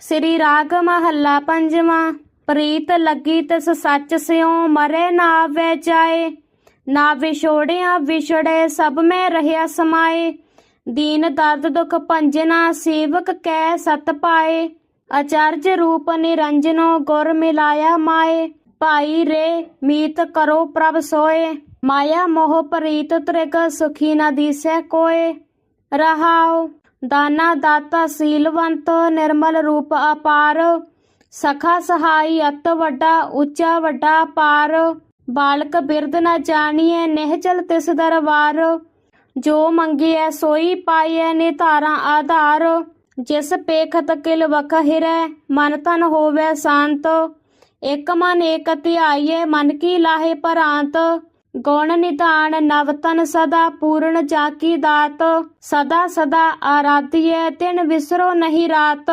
ਸ੍ਰੀ ਰਾਗ ਮਹੱਲਾ ਪੰਜਵਾਂ, ਪ੍ਰੀਤ ਲੱਗੀ ਤਿਸ ਸੱਚ ਸਿਉ ਮਰੇ ਨਾ ਆਵੇ ਜਾਏ। ਨਾ ਵਿਛੋੜਿਆ ਵਿਛੜੇ ਸਭ ਮੈਂ ਰਹਿਆ ਸਮਾਏ। ਦੀਨ ਦਰਦ ਦੁਖ ਪੰਜਨਾ ਸੇਵਕ ਕੈ ਸਤ ਪਾਏ। ਅਚਰਜ ਰੂਪ ਨਿਰੰਜਨੋ ਗੁਰ ਮਿਲਾਇਆ ਮਾਏ। ਭਾਈ ਰੇ, ਮੀਤ ਕਰੋ ਪ੍ਰਭ ਸੋਏ। ਮਾਇਆ ਮੋਹ ਪ੍ਰੀਤ ਤ੍ਰਿਗ ਸੁਖੀ ਨਾ ਦੀਸੈ ਕੋਏ। ਰਹਾਉ। ਦਾਨਾ ਦਾਤਾ ਸੀਲਵੰਤ, ਨਿਰਮਲ ਰੂਪ ਅਪਾਰ, ਸਖਾ ਸਹਾਈ ਅਤ ਵੱਡਾ, ਉੱਚਾ ਵੱਡਾ ਪਾਰ, ਬਾਲਕ ਬਿਰਦ ਨਾ ਜਾਣੀਐ ਨਿਹਚਲ ਤਿਸ ਦਰਬਾਰ ਜੋ ਮੰਗੀਐ ਸੋਈ ਪਾਈਐ ਨਿਧਾਰਾਂ ਆਧਾਰ। ਜਿਸ ਪੇਖਤ ਕਿਲ ਵਖ ਹਿਰੈ ਮਨ ਤਨ ਹੋਵੇ ਸ਼ਾਂਤ। ਇਕ ਮਨ ਏਕ ਧਿਆਈਏ ਮਨ ਕੀ ਲਾਹੇ ਪਰਾਂਤ। ਗੁਣ ਨਿਧਾਨ ਨਵਤਨ ਸਦਾ ਪੂਰਨ ਜਾਕੀ ਦਾਤ ਸਦਾ ਸਦਾ ਆਰਾਧੀਏ ਤਿਨ ਵਿਸਰੋ ਨਹੀਂ ਰਾਤ।